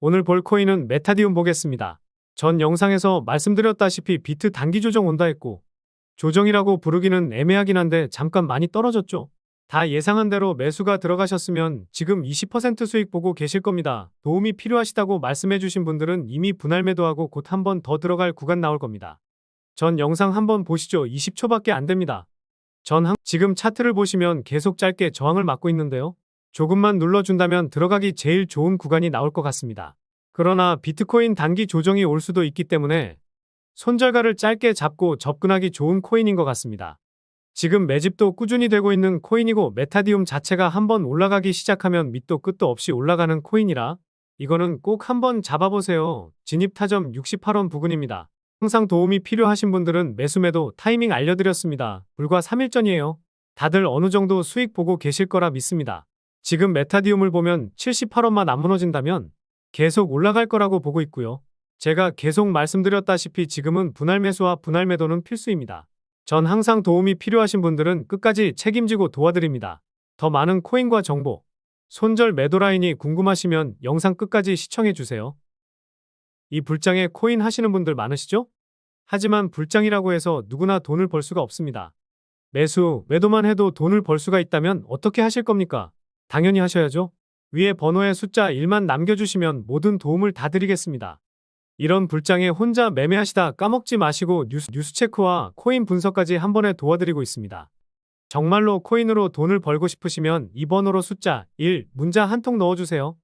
오늘 볼 코인은 메타디움 보겠습니다. 전 영상에서 말씀드렸다시피 비트 단기 조정 온다 했고 조정이라고 부르기는 애매하긴 한데 잠깐 많이 떨어졌죠. 다 예상한 대로 매수가 들어가셨으면 지금 20% 수익 보고 계실 겁니다. 도움이 필요하시다고 말씀해 주신 분들은 이미 분할 매도하고 곧 한 번 더 들어갈 구간 나올 겁니다. 전 영상 한번 보시죠. 20초밖에 안 됩니다. 전 항- 지금 차트를 보시면 계속 짧게 저항을 맞고 있는데요. 조금만 눌러준다면 들어가기 제일 좋은 구간이 나올 것 같습니다. 그러나 비트코인 단기 조정이 올 수도 있기 때문에 손절가를 짧게 잡고 접근하기 좋은 코인인 것 같습니다. 지금 매집도 꾸준히 되고 있는 코인이고 메타디움 자체가 한번 올라가기 시작하면 밑도 끝도 없이 올라가는 코인이라 이거는 꼭 한번 잡아보세요. 진입 타점 68원 부근입니다. 항상 도움이 필요하신 분들은 매수매도 타이밍 알려드렸습니다. 불과 3일 전이에요. 다들 어느 정도 수익 보고 계실 거라 믿습니다. 지금 메타디움을 보면 78원만 안 무너진다면 계속 올라갈 거라고 보고 있고요. 제가 계속 말씀드렸다시피 지금은 분할 매수와 분할 매도는 필수입니다. 전 항상 도움이 필요하신 분들은 끝까지 책임지고 도와드립니다. 더 많은 코인과 정보, 손절 매도 라인이 궁금하시면 영상 끝까지 시청해주세요. 이 불장에 코인 하시는 분들 많으시죠? 하지만 불장이라고 해서 누구나 돈을 벌 수가 없습니다. 매수, 매도만 해도 돈을 벌 수가 있다면 어떻게 하실 겁니까? 당연히 하셔야죠. 위에 번호에 숫자 1만 남겨주시면 모든 도움을 다 드리겠습니다. 이런 불장에 혼자 매매하시다 까먹지 마시고 뉴스, 뉴스 체크와 코인 분석까지 한 번에 도와드리고 있습니다. 정말로 코인으로 돈을 벌고 싶으시면 이 번호로 숫자 1 문자 한 통 넣어주세요.